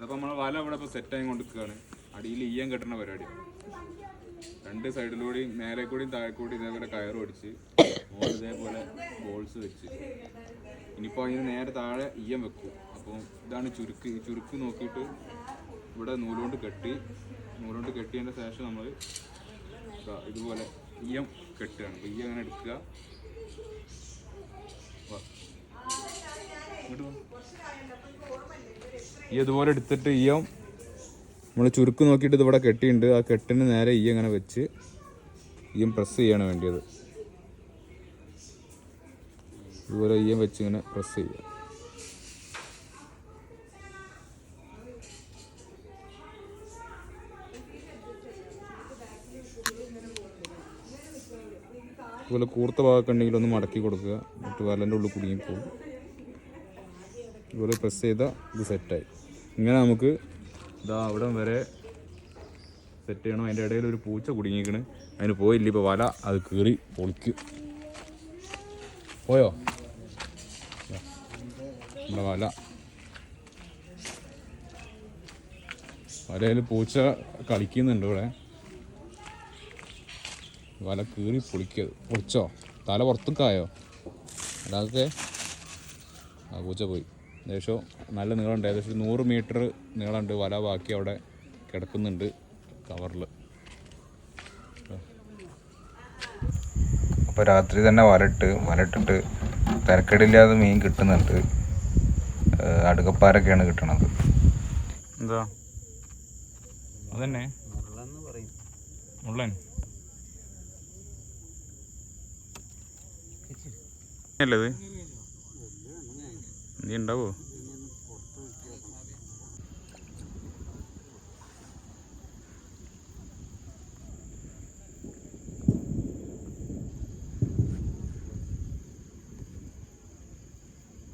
അപ്പോൾ നമ്മളെ വല ഇവിടെ ഇപ്പോൾ സെറ്റായി കൊണ്ടിരിക്കുകയാണ്. അടിയിൽ ഈയം കെട്ടുന്ന പരിപാടി. രണ്ട് സൈഡിലൂടെയും മേലെ കൂടിയും താഴെ കൂടി ഇതേപോലെ കയറ് ഒടിച്ച് ഇതേപോലെ ബോൾസ് വെച്ച്. ഇനിയിപ്പോൾ അതിന് നേരെ താഴെ ഈയം വെക്കും. അപ്പോൾ ഇതാണ് ചുരുക്ക് ഈ ചുരുക്ക് നോക്കിയിട്ട് ഇവിടെ നൂലുകൊണ്ട് കെട്ടി. നൂലുകൊണ്ട് കെട്ടിയതിന്റെ ശേഷം നമ്മൾ ഇതുപോലെ ഈയം കെട്ടുകയാണ്. അപ്പോൾ ഈയം അങ്ങനെ എടുക്കുക. ഇങ്ങോട്ട്. ഈ അതുപോലെ എടുത്തിട്ട് ഈ നമ്മൾ ചുരുക്ക് നോക്കിയിട്ട് ഇതിവിടെ കെട്ടിയിട്ടുണ്ട്. ആ കെട്ടിന് നേരെ ഈ അങ്ങനെ വെച്ച് ഈയം പ്രസ് ചെയ്യാണ് വേണ്ടിയത്. ഇതുപോലെ ഈയം വെച്ച് ഇങ്ങനെ പ്രസ് ചെയ്യുക. ഇതുപോലെ കൂർത്ത ഭാഗമൊക്കെ ഉണ്ടെങ്കിൽ ഒന്ന് മടക്കി കൊടുക്കുക. മറ്റു വലന്റെ ഉള്ളിൽ കുടുങ്ങി പോകും. ഇതുപോലെ പ്രസ് ചെയ്താൽ ഇത് സെറ്റായി ഇങ്ങനെ നമുക്ക് ഇതാ അവിടെ വരെ സെറ്റ് ചെയ്യണം. അതിന്റെ ഇടയിൽ ഒരു പൂച്ച കുടുങ്ങിക്കണ്. അതിന് പോയില്ല. ഇപ്പോൾ വല അത് കീറി പൊളിക്കും. പോയോ? നമ്മുടെ വല. വലയിൽ പൂച്ച കളിക്കുന്നുണ്ട് ഇവിടെ. വല കീറി പൊളിക്കത് പൊളിച്ചോ? തല പുറത്തേക്കായോ അതൊക്കെ ആ പൂച്ച പോയി. ഏകദേശം നല്ല നീളമുണ്ട്. ഏകദേശം ഒരു നൂറ് മീറ്റർ നീളമുണ്ട്. വല ബാക്കി അവിടെ കിടക്കുന്നുണ്ട് കവറിൽ. അപ്പോൾ രാത്രി തന്നെ വലട്ട് വലട്ടിട്ട് തിരക്കേടില്ലാതെ മീൻ കിട്ടുന്നുണ്ട്. അടുക്കപ്പാരൊക്കെയാണ് കിട്ടണത്. എന്താ? അതന്നെ. മുള്ളൻ. അല്ലത് നീ ഉണ്ടാവോ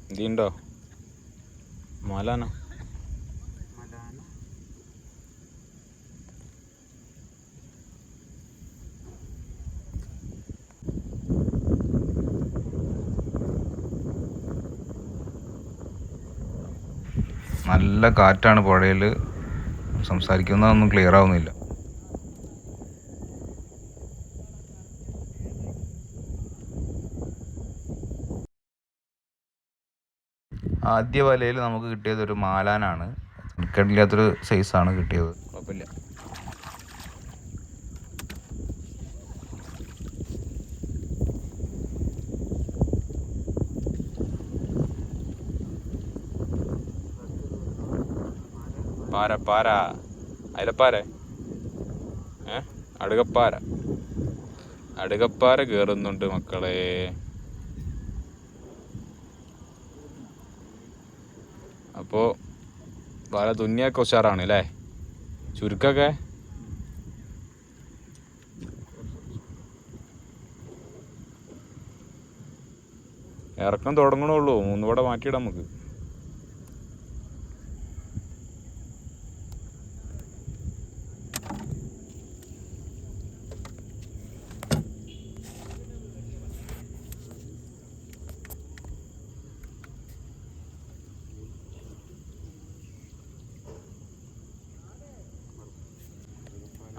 നീ ഉണ്ടോ മാലാന? നല്ല കാറ്റാണ് പുഴയിൽ സംസാരിക്കുന്നതൊന്നും ക്ലിയർ ആവുന്നില്ല. ആദ്യ വലയിൽ നമുക്ക് കിട്ടിയത് ഒരു മാലാനാണ്. തിരക്കേടില്ലാത്തൊരു സൈസാണ് കിട്ടിയത്. കുഴപ്പമില്ല. പാര പാര അയലപ്പാര ഏ അടുകപ്പാര അടുകപ്പാര കയറുന്നുണ്ട് മക്കളെ. അപ്പോൾ വളരെ തുന്നിയൊക്കെ ഉഷാറാണ് അല്ലേ? ചുരുക്കൊക്കെ? ഇറക്കം തുടങ്ങണുള്ളൂ. മൂന്നുകൂടെ മാറ്റിയിടാം നമുക്ക്.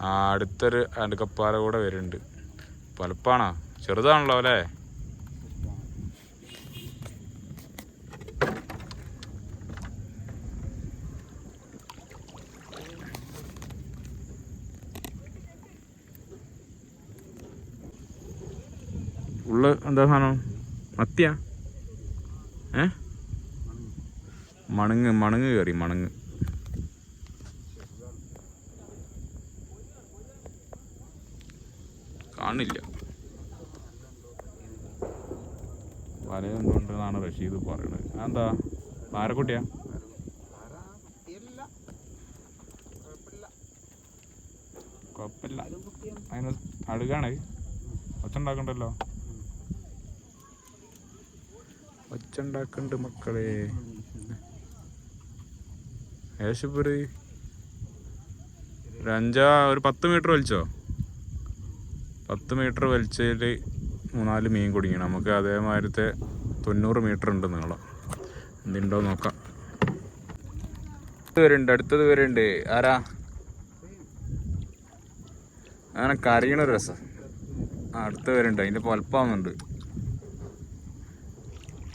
അടുത്തൊരു അടുക്കപ്പാറ കൂടെ വരുന്നുണ്ട്. പലപ്പാണോ ചെറുതാണല്ലോ അല്ലേ? ഉള്ള എന്താ സാധനം? മത്തിയാ? ഏ? മണങ്ങ് മണങ്ങ് കയറി മണങ്ങ്. കാണില്ല. വലയൊന്നുണ്ടെന്നാണ് റഷീദ് പറയുന്നത് അതെന്താ? പാരക്കുട്ടിയാ കുഴപ്പമില്ല. അതിന് അഴുകാണ്. ഒച്ച ഉണ്ടാക്കണ്ടല്ലോ ഒച്ച ഉണ്ടാക്കണ്ട് മക്കളെ ഏകദേശം രഞ്ജ ഒരു പത്ത് മീറ്റർ വലിച്ചോ? പത്ത് മീറ്റർ വലിച്ചതിൽ മൂന്നാൽ മീൻ കുടുങ്ങിയാണ് നമുക്ക് അതേമാതിരത്തെ തൊണ്ണൂറ് മീറ്റർ ഉണ്ട് നീളം. എന്തുണ്ടോ നോക്കാം. വരുന്നുണ്ട് അടുത്തത് വരുന്നുണ്ട് ആരാ? അങ്ങനെ കരയണ രസം. അടുത്ത് വരുന്നുണ്ട് അതിന്റെ വലുപ്പമാവുന്നുണ്ട്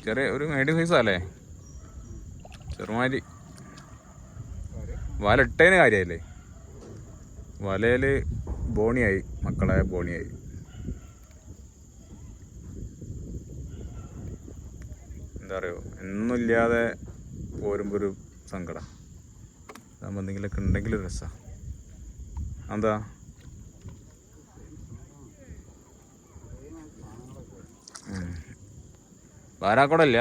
ചെറിയ ഒരു മീഡിയം സൈസല്ലേ ചെറുമാരി വലട്ടേന് വല ഇട്ടതിന് കാര്യമല്ലേ വലയിൽ ബോണിയായി മക്കളെ ബോണിയായി. എന്താ പറയുക എന്നില്ലാതെ പോരുമ്പോൾ ഒരു സങ്കടം. അതാകുമ്പോൾ എന്തെങ്കിലുമൊക്കെ ഉണ്ടെങ്കിൽ രസമാണ് എന്താ വാരാക്കോടല്ല?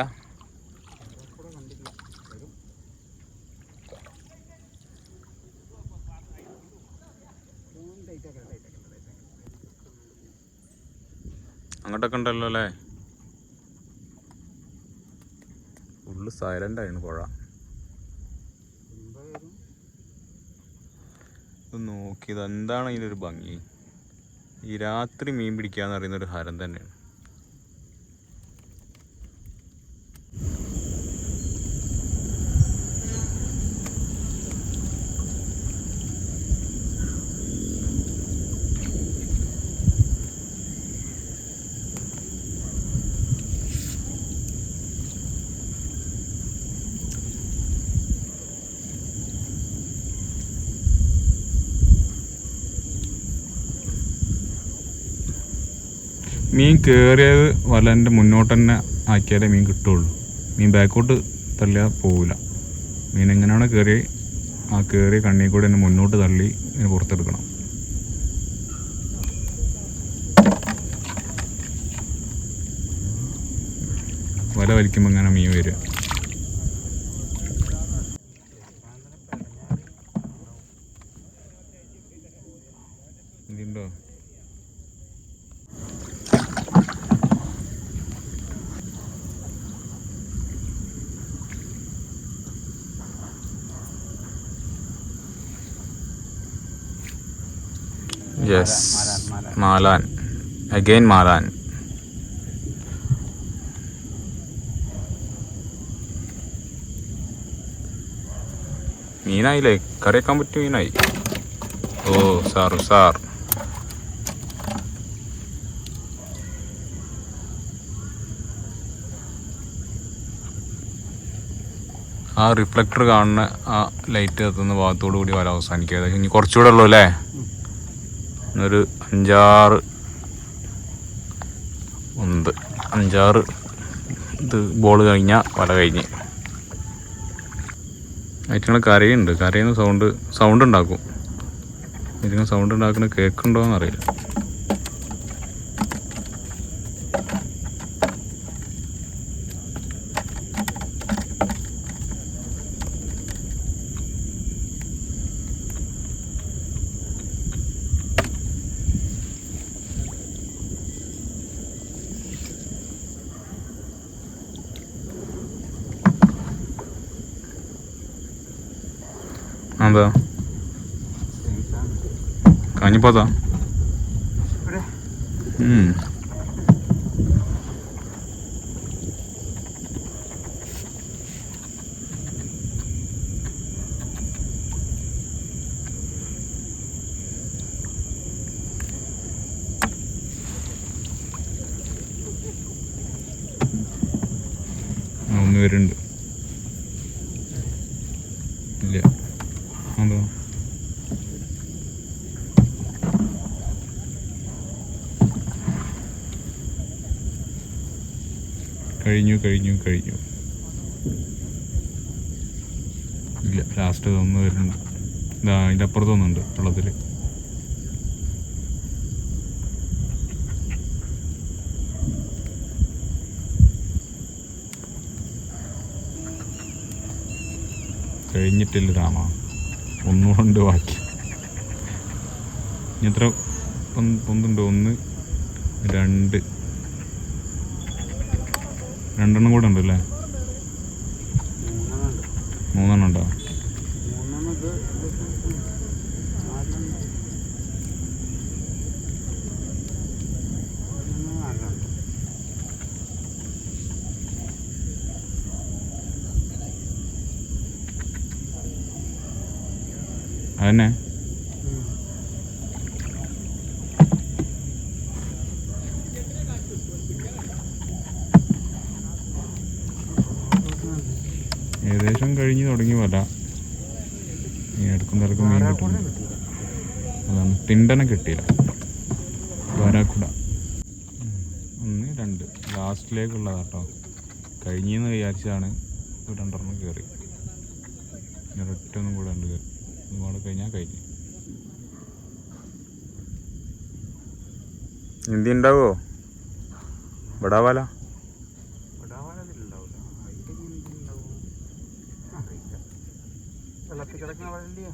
അങ്ങോട്ടൊക്കെ ഉണ്ടല്ലോ അല്ലേ? ഫുള്ള് സൈലന്റ് ആയിരുന്നു പുഴ. നോക്കിയത് എന്താണ് ഇതിനൊരു ഭംഗി? ഈ രാത്രി മീൻ പിടിക്കാന്ന് പറയുന്ന ഒരു ഹരം തന്നെയാണ്. മീൻ കയറിയത് വലന്റെ മുന്നോട്ട് തന്നെ ആക്കിയാലേ മീൻ കിട്ടുള്ളൂ. മീൻ ബാക്കോട്ട് തള്ളിയാൽ പോവില്ല മീൻ എങ്ങനെയാണോ കയറി ആ കയറിയ കണ്ണിയിൽ കൂടെ എന്നെ മുന്നോട്ട് തള്ളി ഇതിന് പുറത്തെടുക്കണം. വല വലിക്കുമ്പോൾ ഇങ്ങനെ മീൻ വരിക യെസ് മാലാൻ അഗൈൻ മാലാൻ മീനായില്ലേ കറിയൊക്കാൻ പറ്റിയ മീനായി ഓ സാർ സാർ ആ റിഫ്ലക്ടർ കാണുന്ന ആ ലൈറ്റ് എത്തുന്ന ഭാഗത്തോടു കൂടി വല അവസാനിക്കുക. ഇനി കുറച്ചുകൂടെ ഉള്ളൂ അല്ലേ? ഒരു അഞ്ചാറ് ഉണ്ട് അഞ്ചാറ് ഇത് ബോൾ കഴിഞ്ഞാൽ വല കഴിഞ്ഞ്. ഐറ്റങ്ങൾ കരയുണ്ട് കരയുന്ന സൗണ്ട് സൗണ്ട് ഉണ്ടാക്കും. ഇതിന് സൗണ്ട് ഉണ്ടാക്കുന്ന കേൾക്കുണ്ടോ എന്നറിയില്ല കാഞ്ഞിപ്പോത്താ ഉം. ആ, ഒന്ന് ഇല്ല എന്താ കഴിഞ്ഞു കഴിഞ്ഞു കഴിഞ്ഞു. ഇല്ല ലാസ്റ്റ് ഒന്ന് വരുന്നുണ്ട് ഇതാ അതിന്റെ അപ്പുറത്തൊന്നുണ്ട് വെള്ളത്തിൽ കഴിഞ്ഞിട്ടില്ല രാമ. ഒന്നുകൊണ്ട് ബാക്കി. ഇനി എത്ര? പൊന്തുണ്ട് ഒന്ന് രണ്ട്. രണ്ടെണ്ണം കൂടെ ഉണ്ട്? അല്ലേ മൂന്നെണ്ണം ഉണ്ടോ അതന്നെ ഏകദേശം കഴിഞ്ഞ് തുടങ്ങി വല. മീൻ എടുക്കും തിരക്കും മീൻ കിട്ടുന്നു. അതാണ്. തിണ്ടനെ കിട്ടിയില്ല. വരാക്കുട. ഒന്ന് രണ്ട്. ലാസ്റ്റിലേക്കുള്ളതാ കേട്ടോ. കഴിഞ്ഞെന്ന് വിചാരിച്ചാണ് രണ്ടെണ്ണം കയറി ഒരൊറ്റൊന്നും കൂടെ ഉണ്ട് കയറി ഇതും കഴിഞ്ഞാൽ കഴിഞ്ഞു എന്തിണ്ടാവോ? ഉണ്ടാവോ ഇവിടെ വല. വെള്ളത്തിൽ കിടക്കുന്ന വെള്ളിയാ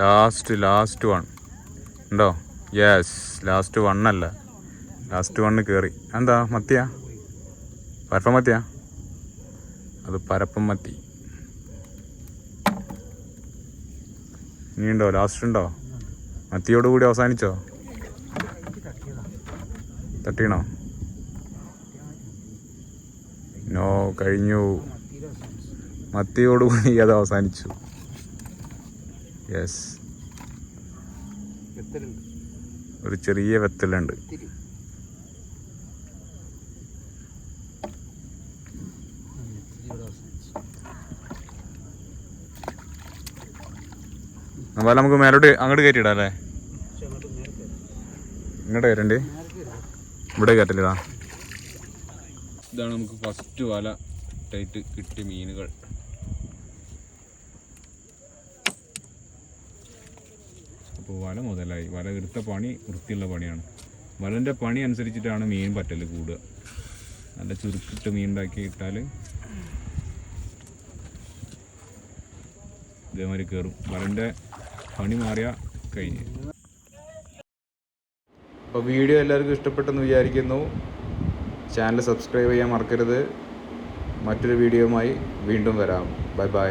ലാസ്റ്റ് ലാസ്റ്റ് വൺ ഉണ്ടോ? യെസ് ലാസ്റ്റ് വൺ അല്ല. ലാസ്റ്റ് വണ്ണ് കയറി എന്താ മത്തിയ? പരപ്പം മത്തിയ? അത് പരപ്പം മത്തി. ഇനിയുണ്ടോ? ലാസ്റ്റ് ഉണ്ടോ? മത്തിയോട് കൂടി അവസാനിച്ചോ? തട്ടീണോ? നോ കഴിഞ്ഞു. മത്തിയോടുകൂടി മത്തിയോട് കൂടി അത് അവസാനിച്ചു. യെസ്. ഒരു ചെറിയ വെത്തലുണ്ട്. നമുക്ക് മേലോട്ട് അങ്ങോട്ട് കയറ്റിയിടാം അല്ലേ? ഇങ്ങോട്ട് കയറ്റണ്ടേ? ഇവിടെ കയറ്റലിതാ ഇതാണ് നമുക്ക് ഫസ്റ്റ് വല. ഇട്ടായിട്ട് കിട്ടിയ മീനുകൾ. അപ്പോൾ വല മുതലായി. വല എടുത്ത പണി വൃത്തിയുള്ള പണിയാണ്. വലന്റെ പണി അനുസരിച്ചിട്ടാണ് മീൻ പറ്റൽ കൂടുക. നല്ല ചുരുക്കിട്ട് മീൻ ഉണ്ടാക്കി ഇട്ടാൽ ഇതേമാതിരി കയറും വലന്റെ പണി മാറിയാൽ കഴിഞ്ഞ്. അപ്പോൾ വീഡിയോ എല്ലാവർക്കും ഇഷ്ടപ്പെട്ടെന്ന് വിചാരിക്കുന്നു. ചാനൽ സബ്സ്ക്രൈബ് ചെയ്യാൻ മറക്കരുത്. മറ്റൊരു വീഡിയോയുമായി വീണ്ടും വരാം. Bye bye.